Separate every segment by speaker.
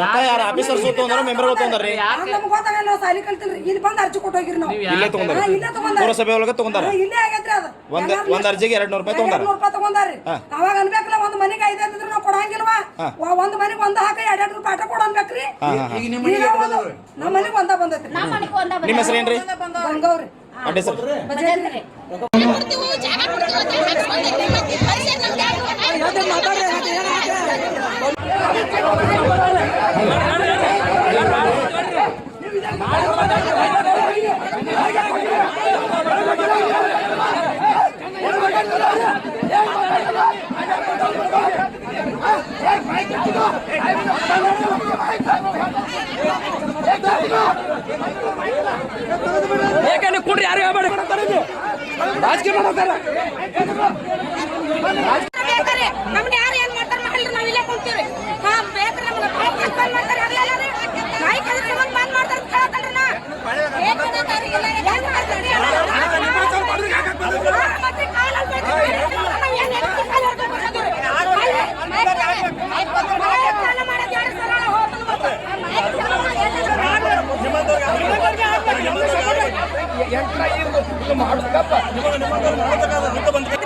Speaker 1: ಯಾರ ಯಾರ ಆಫೀಸರ್ಸ್ ತೊಗೊಂಡ್ರ ಮೆಂಬರ್ ತೊಗೊಂಡ್ರಿ
Speaker 2: ಹಂಗ್ ನಮ್ಗ್ ಗೊತ್ತಾಗಲ್ಲ, ನಾವು ಸಾಲಿ ಕಲ್ತಿಲ್ರಿ. ಇಲ್ಲಿ ಬಂದು ಅರ್ಜಿ ಕೊಟ್ಟು ಹೋಗಿರಿ ನಾವು
Speaker 1: ಇಲ್ಲೇ ತಗೊಂಡಾರ
Speaker 2: ಇಲ್ಲೇ ತಗೊಂಡಾರ.
Speaker 1: ಪುರಸಭೆ ಒಳಗೆ ತಗೊಂಡಾರ
Speaker 2: ಇಲ್ಲೇ ಆಗೈತ್ರಿ ಅದು.
Speaker 1: ಒಂದ್
Speaker 2: ಎಲ್ಲಾರು
Speaker 1: ಒಂದ್ ಅರ್ಜಿಗೆ ಎರಡ್ ನೂರು ರೂಪಾಯಿ ತೊಗೊಂಡಾರ
Speaker 2: ನೂರ್ ರೂಪಾಯಿ ಅವಾಗ ಅನ್ಬೇಕಲ್ಲ ಒಂದ್ ಮನೆಗೆ ಐದ್ ಐದಿದ್ರೆ ನಾವು ಕೊಡಂಗಿಲ್ವಾ? ಒಂದ್ ಮನೆಗೆ ಒಂದ್ ಹಾಕ ಎರಡ್ ಎರಡು ರೂಪಾಯಿ ಆಟ ಕೊಡ ಅನ್ಬೇಕ್ರಿ. ನಮ್ಮ ಮನೆಗೆ ಒಂದ ಬಂದೈತಿ
Speaker 1: ನಿಮ್ಮ ಹೆಸರೇನ್ರಿ?
Speaker 2: ಗಂಗವ್ರಿ
Speaker 1: ಅಡ್ಡಿ ಸರ್
Speaker 3: ಏಕಂದ್ರೆ ಕುಡ್ರಿ ಯಾರು ಹೇಳ್ಬೇಡಿ ರಾಜಕೀಯ ಮಾಡತ್ತಾರ
Speaker 4: ಬೇಕಾರೆ ನಮ್ನ ಯಾರು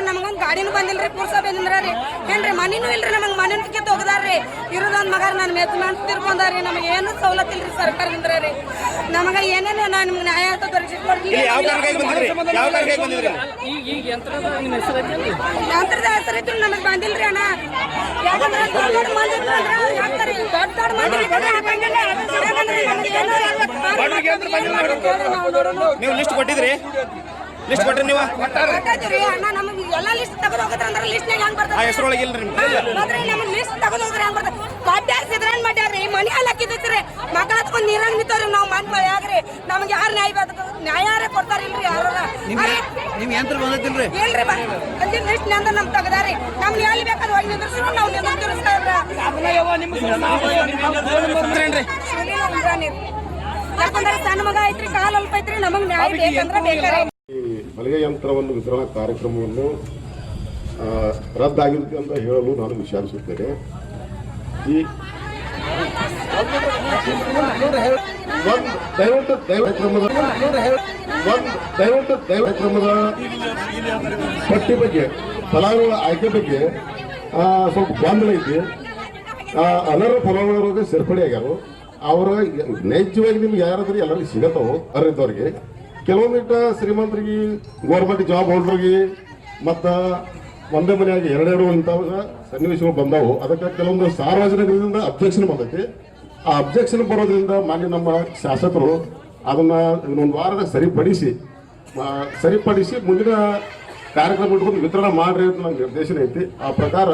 Speaker 4: ನಮಗೊಂದ್ ಗಾಡಿನೂ ಬಂದಿಲ್ರಿ ಪುರ್ಸಭೆ ನಿಂದ್ರಿ ಏನ್ರಿ ಮನಿನೂ ಇಲ್ರಿ ನಮಗ್ ಮನಿನ ಕಿತ್ತು ರೀ ಇರೋದೊಂದ್ ಮಗಾರ ನನ್ನ ಮೆತ್ ಮನ್ಸ್ ತಿರ್ಕೊಂಡಾರಿ ನಮಗೆ ಏನು ಸವಲತ್ತು ಇಲ್ರಿ ಸರ್ಕಾರದಿಂದ ರೀ. ನಮಗ ಏನೇನು ನಾ ನಿಮ್ಗೆ ನ್ಯಾಯ ಅಂತ
Speaker 3: ಯಂತ್ರದ
Speaker 4: ಹೆಸರಿತ್ತು ನಮಗ್ ಬಂದಿಲ್ರಿ ಅಣ್ಣ. ಯಾಕಂದ್ರೆ ನಾವು
Speaker 1: ಲಿಸ್ಟ್ ಕೊಟ್ಟಿದ್ರಿ ಲಿಸ್ಟ್ ಕೊಟ್ರಿ ನೀವು ಹೆಸರೊಳಗೆ ಇಲ್ರಿ
Speaker 4: ಮನಿ ಹಾಕಿದ್ರಿ ಮಕ್ಕಳ ಹತ್ಕೊಂಡ್ ನಿಂತವ್ರಿ ನಾವು ಮನ್ಮ ಆಗ್ರಿ. ನಮ್ಗೆ ಯಾರು ನ್ಯಾಯ ಬೇಕು ನ್ಯಾಯಾರೇ ಕೊಡ್ತಾರಿಲ್ರಿ ಯಾರ
Speaker 5: ನಿಮ್ ಯಂತ್ರ ಬಂದಿಲ್ರಿ
Speaker 4: ಇಲ್ರಿ ಅಲ್ಲಿ ಲಿಸ್ಟ್ ನಂದ ನಮ್ ತೆಗದಾರಿ. ನಮ್ಗೆ ಎಲ್ಲಿ ಬೇಕಾದ್ರೆ ಹೋಗಿ ನಿಂದ್ರಿಸ್ರು ನಾವು ನಿಂದಿರ್ಸ್ತಾ
Speaker 1: ಹೆಸರೇನ್ರಿ
Speaker 4: ಯಾಕಂದ್ರೆ ಸಣ್ಣ ಮಗ ಐತ್ರಿ ಕಾಲ್ ಅಲ್ಪ ಐತ್ರಿ ನಮಗ್ ನ್ಯಾಯ ಬೇಕಂದ್ರೆ ಬೇಕಾರೆ.
Speaker 6: ಈ ಹೊಲಿಗೆ ಯಂತ್ರವನ್ನು ವಿತರಣಾ ಕಾರ್ಯಕ್ರಮವನ್ನು ರದ್ದಾಗಿರುತ್ತೆ ರದ್ದಾಗಿದೆ ಅಂತ ಹೇಳಲು ನಾನು ವಿಚಾರಿಸುತ್ತೇನೆ. ಈ ದಯವಿಟ್ಟು ದಯವಿಟ್ಟು ಪಟ್ಟಿ ಬಗ್ಗೆ ಫಲಾನುಭವಿಗಳ ಆಯ್ಕೆ ಬಗ್ಗೆ ಸ್ವಲ್ಪ ಗೊಂದಲ ಐತಿ ಅನರ್ಹ ಫಲಾನುಭವಿಗಳಿಗೆ ಸೇರ್ಪಡೆ ಆಗ್ಯಾರ ಅವರ ನೈಜವಾಗಿ ನಿಮ್ಗೆ ಯಾರಾದ್ರೂ ಎಲ್ಲರಿಗೂ ಸಿಗತ್ತವು ಅರ್ಹದವ್ರಿಗೆ ಕೆಲವೊಂದಿಟ್ಟ ಶ್ರೀಮಂತರಿಗೆ ಗೌರ್ಮೆಂಟ್ ಜಾಬ್ ಹೋಲ್ಡ್ರಿಗೆ ಮತ್ತು ಒಂದೇ ಮನೆಯಾಗಿ ಎರಡೆರಡು ಇಂಥವಾಗ ಸನ್ನಿವೇಶಗಳು ಬಂದವು. ಅದಕ್ಕೆ ಕೆಲವೊಂದು ಸಾರ್ವಜನಿಕರಿಂದ ಅಬ್ಜೆಕ್ಷನ್ ಬಂದೈತಿ. ಆ ಅಬ್ಜೆಕ್ಷನ್ ಬರೋದ್ರಿಂದ ಮಾನ್ಯ ನಮ್ಮ ಶಾಸಕರು ಅದನ್ನ ಇನ್ನೊಂದು ವಾರದ ಸರಿಪಡಿಸಿ ಸರಿಪಡಿಸಿ ಮುಂದಿನ ಕಾರ್ಯಕ್ರಮ ಇಟ್ಕೊಂಡು ವಿತರಣೆ ಮಾಡ್ರಿ ಅಂತ ನಂಗೆ ನಿರ್ದೇಶನ ಐತಿ. ಆ ಪ್ರಕಾರ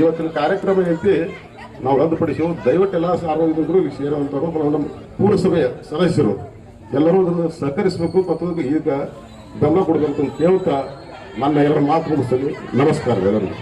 Speaker 6: ಇವತ್ತಿನ ಕಾರ್ಯಕ್ರಮ ಐತಿ, ನಾವು ರದ್ದುಪಡಿಸಿ. ದಯವಿಟ್ಟು ಎಲ್ಲ ಸಾರ್ವಜನಿಕರು ಸೇರುವಂಥವ್ರು ನಮ್ಮ ಪೂರಸಭೆಯ ಸದಸ್ಯರು ಎಲ್ಲರೂ ಅದನ್ನು ಸಹಕರಿಸಬೇಕು ಮತ್ತು ಈಗ ಬೆಂಬಲ ಕೊಡಬೇಕು ಅಂತ ಕೇಳ್ತಾ ನನ್ನ ಎರಡು ಮಾತು ಮುಗಿಸ್ತೀನಿ ನಮಸ್ಕಾರ ಎಲ್ಲರಿಗೂ.